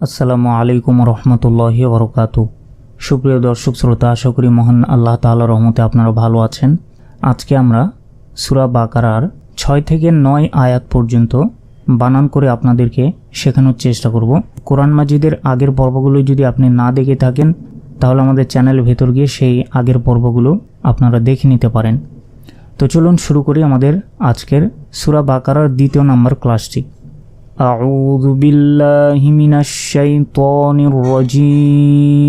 আসসালামু আলাইকুম রহমতুল্লাহি বরকাতু সুপ্রিয় দর্শক, শ্রোতা, আশা করি মহান আল্লাহ তাআলা রহমতে আপনারা ভালো আছেন। আজকে আমরা সুরা বাকারার ছয় থেকে নয় আয়াত পর্যন্ত বানান করে আপনাদেরকে শেখানোর চেষ্টা করব। কোরআন মাজিদের আগের পর্বগুলো যদি আপনি না দেখে থাকেন, তাহলে আমাদের চ্যানেল ভেতর গিয়ে সেই আগের পর্বগুলো আপনারা দেখে নিতে পারেন। তো চলুন শুরু করি আমাদের আজকের সুরা বাকারার দ্বিতীয় নম্বর ক্লাসটি। أعوذ بالله من الشيطان الرجيم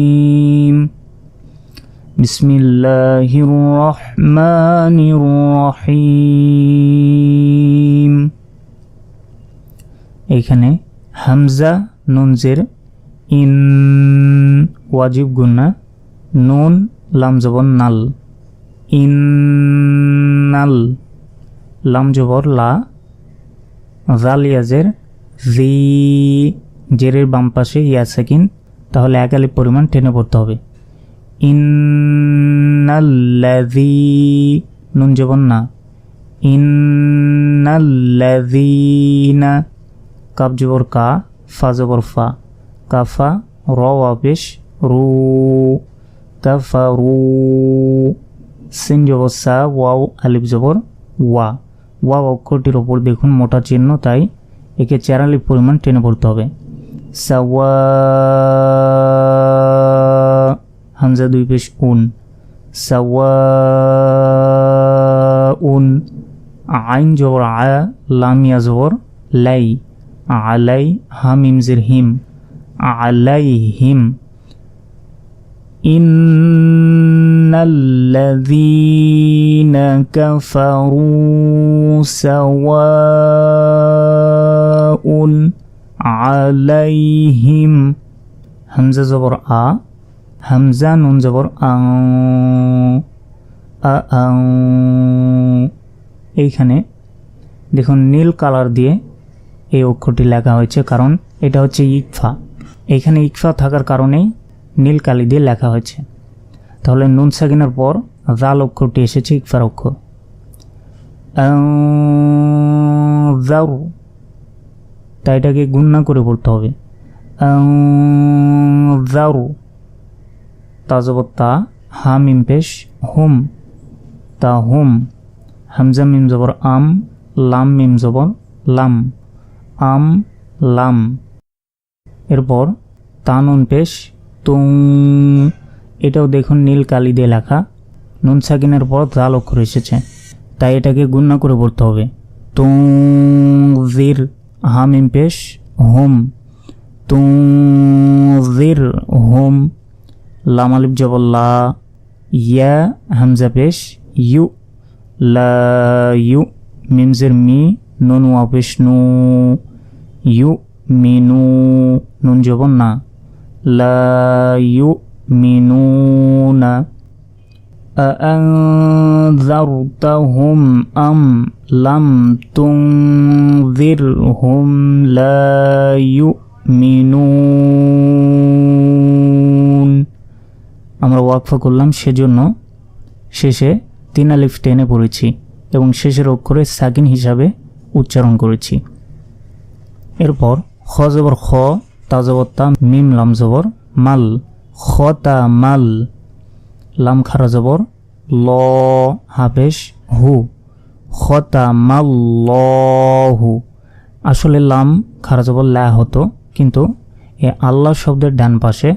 بسم الله الرحمن الرحيم এখানে হামজা নুনজের ইন ওয়াজিব গুন্না নুন লাম জবর নাল ইন্নাল লাম জবর লা জালিয়াজের জি জেরের বাম পাশে ইয়া সেকিন তাহলে এক আলিফ পরিমাণ টেনে পড়তে হবে। ইন্নাল্লাযী, নুন জবর না। ইন্নাল্লাযীনা কাব জবর কা, ফা জবর ফা। কাফা, র ওয়াপেশ রু। কাফা, রু। সিন জবর সা, ওয়াও, আলিফ জবর ওয়া। ওয়া অক্ষরটির ওপর দেখুন মোটা চিহ্ন, তাই একে চারালি পরিমাণ টেনে পড়তে হবে সাওয়া হামজা দুই পেশ উন সাওয়া উন আইন জবর আয়া লামিয়া জবর লাই আলাই হাম ইমজের হিম আলাই হিম إن الذين كفروا سواء উন আলাইহিম। হামজা জবর আ, হামজা নুন জবর আ এইখানে দেখুন নীল কালার দিয়ে এই অক্ষরটি লেখা হয়েছে, কারণ এটা হচ্ছে ইকফা। এখানে ইকফা থাকার কারণেই নীল কালি দিয়ে লেখা হয়েছে। তাহলে নুন সাকিনার পর রাল অক্ষরটি এসেছে ইকফার অক্ষর। তাই এটাকে গুণনা করে পড়তে হবে। জারু তাজবর তা হাম ইমপেশ হুম। তা হুম। হামজা মিম জবর আম, লাম মিম জবর লাম। আম, লাম। এরপর তানুন পেশ, তুং। এটাও দেখুন নীল কালি দিয়ে লেখা। নুন সাকিনের পর জাল অক্ষর এসেছে। তাই এটাকে গুণনা করে পড়তে হবে। তুং, জির। হাম ইমপেশ হোম তুং জির হোম লাম আলিফ জবল্লা ইয়া হামজা পেশ ইউ লা ইউ মিমজের মি নুন ওয়া পেশ নু ইউ মিনু নুন জবন না لا يؤمنون أأنذرتهم أم লাম তুংযিরহুম লা মিনু আমরা ওয়াকফা করলাম সেজন্য শেষে তিন আলিফ টেনে পড়েছি এবং শেষের অক্ষরে সাকিন হিসাবে উচ্চারণ করেছি। এরপর খ জবর খ, তা জবর তা, মিম, লাম জবর, মাল, খ, তা, মাল, লাম, খারা জবর, ল হাফেশ হু। খতা মাল ল আসলে লাম খারা জবর লা হতো, কিন্তু এ আল্লাহ শব্দের ডান পাশে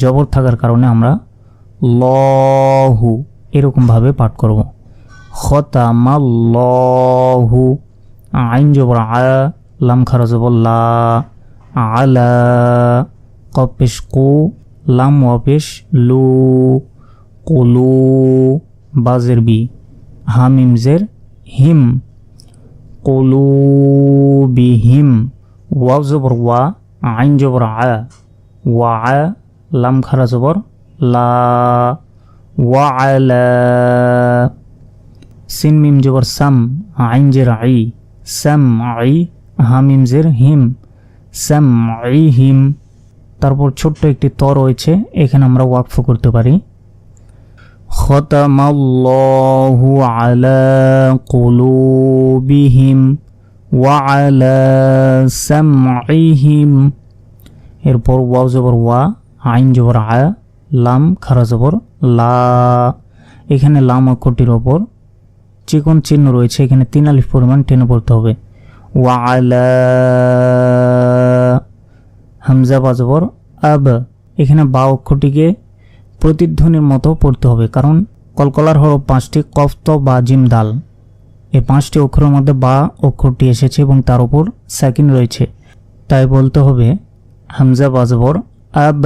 জবর থাকার কারণে আমরা লহু এরকমভাবে পাঠ করব। খতা মাল লহু আইন জবর আয়া লাম খারা জবর লা, আলা, কপেশ কু, লাম ওয়াপেশ লু, কুলু, বাজের বি। হামিমজের হিম কুলু বিহিম ওয়াও জবর ওয়া, আইন জবর আ লাম খারা জবর লা, ওয়া সিন মিম জবর সাম, আইন জের আই, সাম আই, হামিম জের হিম, সাম আই হিম। তারপর ছোট্ট একটি ত রয়েছে, এখানে আমরা ওয়াকফ করতে পারি। ختم الله على قلوبهم وعلى سمعهم এরপর ওয়াও জবর ওয়া আইন জবর আ লাম খারা জবর লা এখানে লাম অক্ষরটির ওপর চিকন চিহ্ন রয়েছে এখানে তিন আলিফ পরিমাণ টেনে পড়তে হবে ওয়া আলা হামজা বাজবর আব এখানে বা অক্ষরটিকে প্রতিধ্বনির মতো পড়তে হবে, কারণ কলকলার হরফ পাঁচটি কফত বা জিম দাল। এই পাঁচটি অক্ষরের মধ্যে বা অক্ষরটি এসেছে এবং তার উপর সেকেন্ড রয়েছে। তাই বলতে হবে, হামজা বাজবর, আব,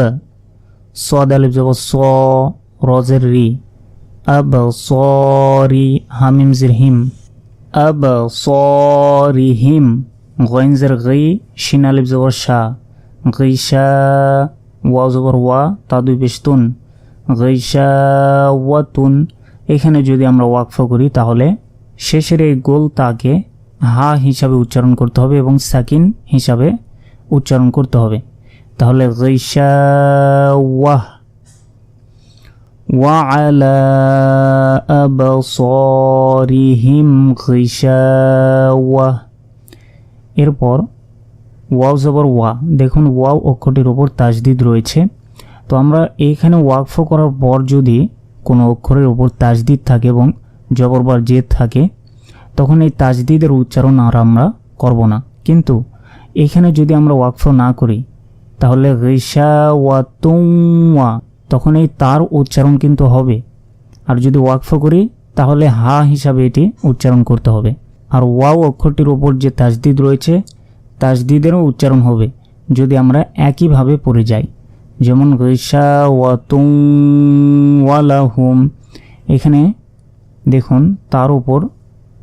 সদ আলিফ জবর, স, রজের রি, আব সরি হামিম জির হিম, আব সরি হিম গইনজের গই শিন আলিফ জবর শাহ গইশা ওয়া জবর ওয়া, তা দুই পেশতুন গইশা ওয়াতুন এখানে যদি আমরা ওয়াকফ করি তাহলে শেষের এই গোল তাকে হা হিসাবে উচ্চারণ করতে হবে এবং সাকিন হিসাবে উচ্চারণ করতে হবে তাহলে গইশা ওয়াহ وعلى أبصارهم غشاوة এরপর ওয়াও জবর ওয়া দেখুন ওয়াও অক্ষরটির ওপর তাজদিদ রয়েছে তো আমরা এইখানে ওয়াকফ করার পর যদি কোনো অক্ষরের ওপর তাজদিদ থাকে এবং জবরবার জেদ থাকে, তখন এই তাজদিদের উচ্চারণ আর আমরা করব না। কিন্তু এখানে যদি আমরা ওয়াকফ না করি, তাহলে রেশা ওয়া তুয়া তখন এই তার উচ্চারণ কিন্তু হবে। আর যদি ওয়াকফ করি, তাহলে হা হিসাবে এটি উচ্চারণ করতে হবে। আর ওয়াও অক্ষরটির ওপর যে তাজদিদ রয়েছে, তাজদিদেরও উচ্চারণ হবে, যদি আমরা একইভাবে পড়ে যাই। যেমন রেশা ওয়া তুং ওয়ালা হুম এখানে দেখুন, তার উপর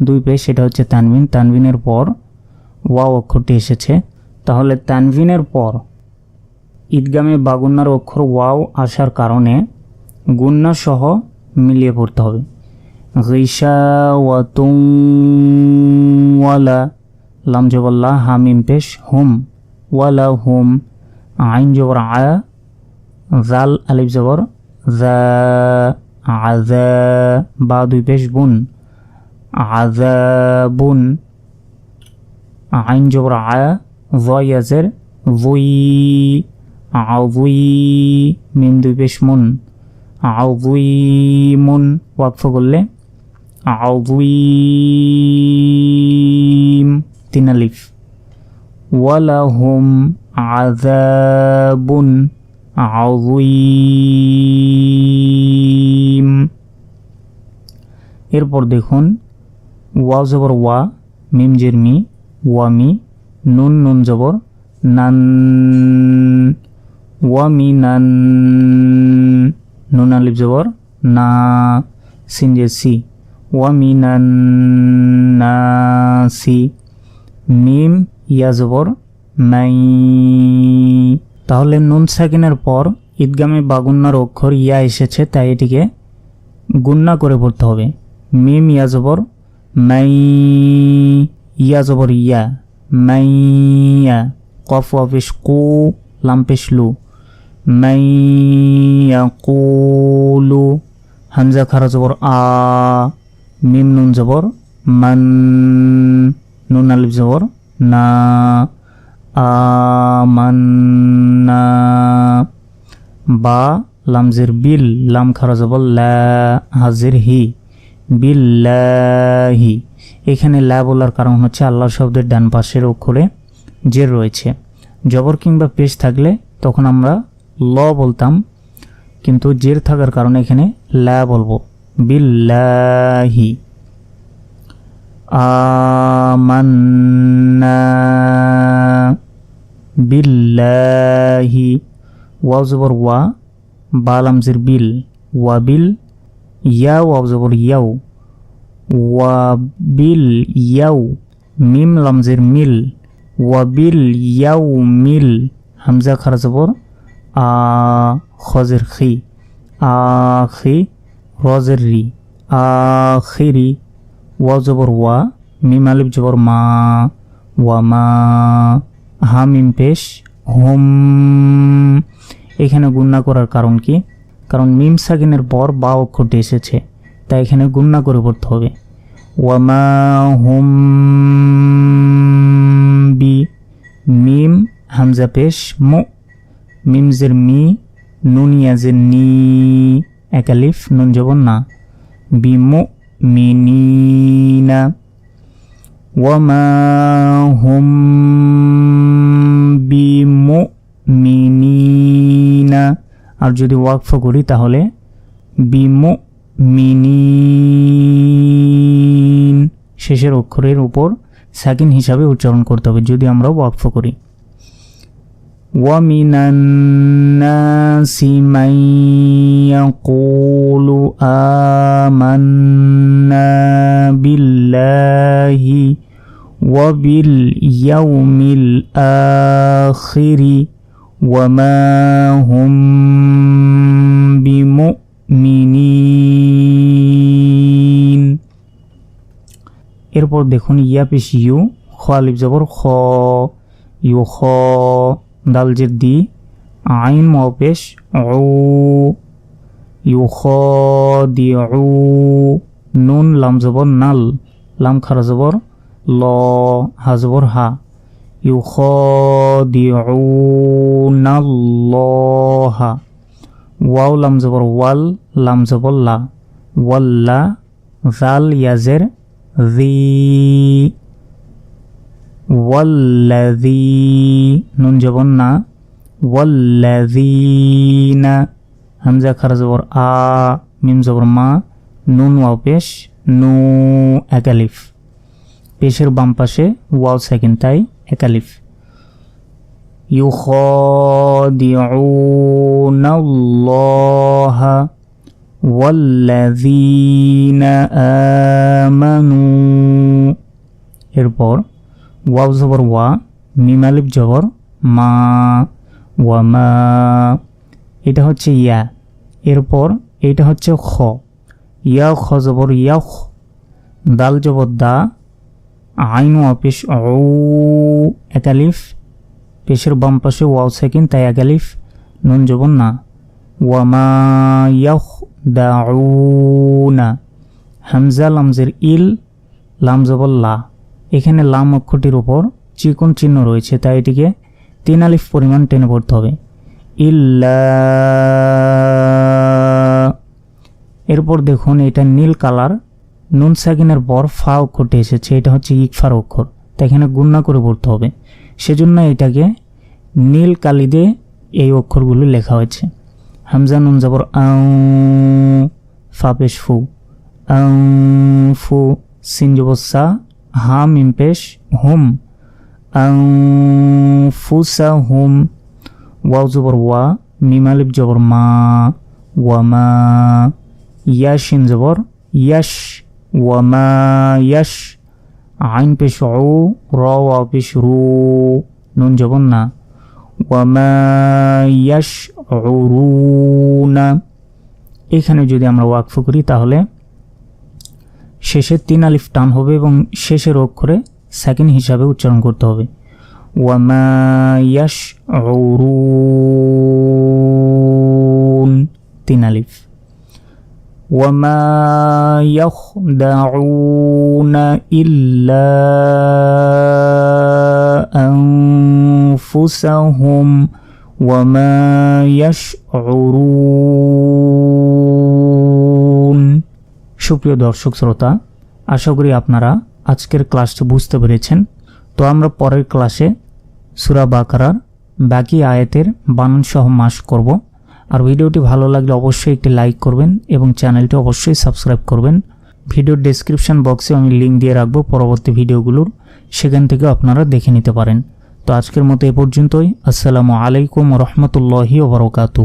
দুই পেশ, সেটা হচ্ছে তানবিন। তানবিনের পর ওয়াও অক্ষরটি এসেছে। তাহলে তানবিনের পর ঈদগামে বাগুন্নার অক্ষর ওয়াও আসার কারণে গুন্না সহ মিলিয়ে পড়তে হবে। গিসা ওয়া তুং ওয়ালা লাম জবল্লা হামিম পেশ, হুম ওয়ালা হুম, আইন জবর আ জাল আলিফ জবর জা আজা বা দুই পেশ বুন আজাবুন আইন জবর আ ভয়াজের ভুই আউই মিম দুই পেশ মুন আউই মুন ওয়াকফ করলে আউই তিন আলিফ ওয়ালাহুম আযাবুন আযীম। এরপর দেখুন ওয়া জবর ওয়া, মিম জের মি ওয়ামি নুন নুন জবর, নান ওয়ামিনান নুন আলিফ জবর, না, সিন যে সি ওয়ামিনান নাসি মিম, ইয়া জবর মাই তাহলে নুন সাকিনের পর ঈদগামে বাগুন্নার অক্ষর ইয়া এসেছে, তাই এটিকে গুন্না করে পড়তে হবে। মিম ইয়া জবর মাই ইয়া জবর ইয়া মাইয়া কফ অফিস কু, লাম্পেশ লু মাইয়াকুলু হামজা খারা জবর আ, মিম নুন জবর, মান নুন আলিফ জবর না আমান্না বা লামজের বিল লাম খারা জবর লা হাজির হি বিল্লাহি এখানে লা বলার কারণ হচ্ছে আল্লাহ শব্দের ডান পাশের অক্ষরে জের রয়েছে। জবর কিংবা পেশ থাকলে তখন আমরা ল বলতাম, কিন্তু জের থাকার কারণে এখানে লা বলব। বিল্লাহি। আমান্না। বিল্লাহি ওয়াও জবর ওয়া বালামজির বিল ওয়া বিল ইয়া ওয়াও জবর ইয়াও ওয়া বিল ইয়াও মিম লামজির মিল ওয়া বিল ইয়াও মিল হামজা খারা জবর আ খজের খি আখি রজের রি আখিরি ওয়া জবর ওয়া মিম আলিফ জবর মা ওয়া মা হা মিম পেশ, হোম। এখানে গুন্না করার কারণ কি? কারণ মিম সাকিনের পর বা অক্ষরটি এসেছে, তাই এখানে গুন্না করে পড়তে হবে। ওয়ামা হোম বি, মিম, হামজা পেশ, মো। মিমজের মি নুনিয়াজের নি একালিফ নুন জবর না। বিমু মিনিনা ওয়ামা হুম বিমু মিনিনা আর যদি ওয়াকফ করি তাহলে বিমু মিনিন শেষের অক্ষরের উপর সাকিন হিসাবে উচ্চারণ করতে হবে যদি আমরা ওয়াকফ করি ومن الناس من يقول آمنا بالله وباليوم الآخر وما هم بمؤمنين এরপর দেখুন ইয়া পেশ ইউ খ আলিফ জবর খ ইউ খ দাল জের দি আইন মপেশ ও ইউ খ দি ও নুন লাম জবর নাল লাম খারা জবর ল, হাজবর হা। ইউ খ দি ও নাল হা ওয়াও লাম জবর ওয়াল লাম জবর লা। ওয়াল্লা জাল ইয়াজের জি। ওয়াল্লাযী নুন জবর না। ওয়াল্লাযীনা হামজা খারা জবর আ মিম জবর মা। নুন ওয়াও পেশ, নু একালিফ পেশের বাম পাশে ওয়াও সেকেন্ড তাই একালিফ يخادعون الله والذين آمنوا এরপর ওয়াও জবর ওয়া মিম আলিফ জবর মা ওয়া মা এটা হচ্ছে ইয়া এরপর এটা হচ্ছে খ ইয়া খ জবর ইয়া খ দাল জবর দা আইন অফিস ও একালিফ পেশের বাম পাশে ওয়াও সেকেন্ড, তাই একালিফ নুন জবর না। ওয়ামা ইয়াহ দাউনা হামজা, লামজের ইল, লাম জবর লা। এখানে লাম অক্ষরটির উপর চিকন চিহ্ন রয়েছে, তাই এটিকে তিন আলিফ পরিমাণ টেনে পড়তে হবে। ইল্লা এরপর দেখুন এটা নীল কালার। নুন সাকিনের পর ফা অক্ষরটি এসেছে, এটা হচ্ছে ইকফার অক্ষর। তাই এখানে গুন্না করে পড়তে হবে। সেজন্য এটাকে নীল কালি দিয়ে এই অক্ষরগুলো লেখা হয়েছে। হামজা, নুন, জবর, আউ, ফা, পেশ, ফু। আউ, ফু, সিন, জবর, সা, হা, মিম, পেশ, হুম। আউ ফুসা হুম। ওয়াও, জবর, ওয়া। মিম, আলিফ, জবর, মা। ওয়া ওয়ামা ইয়াশিন জবর, ইয়াশ। ওয়ামা আইন পেশ ও র পেশ রু নুন জবর না। ওয়ামা ইয়াশ এখানে যদি আমরা ওয়াকফ করি তাহলে শেষের তিন আলিফ টান হবে এবং শেষের অক্ষরে সেকেন্ড হিসাবে উচ্চারণ করতে হবে। ওয়ামা ইয়াশ তিন আলিফ। وما يخدعون إلا أنفسهم وما يشعرون সুপ্রিয় দর্শক শ্রোতা আশা করি আপনারা আজকের ক্লাসটি বুঝতে পেরেছেন তো আমরা পরের ক্লাসে সুরা বাকারার বাকি আয়াতের বানান সহ মাস করব আর ভিডিওটি ভালো লাগলে অবশ্যই একটি লাইক করবেন এবং চ্যানেলটি অবশ্যই সাবস্ক্রাইব করবেন। ভিডিওর ডেসক্রিপশন বক্সে আমি লিঙ্ক দিয়ে রাখব পরবর্তী ভিডিওগুলোর। সেখান থেকে আপনারা দেখে নিতে পারেন। তো আজকের মতো এ পর্যন্তই। আসসালামু আলাইকুম রহমতুল্লাহি ওবরকাতু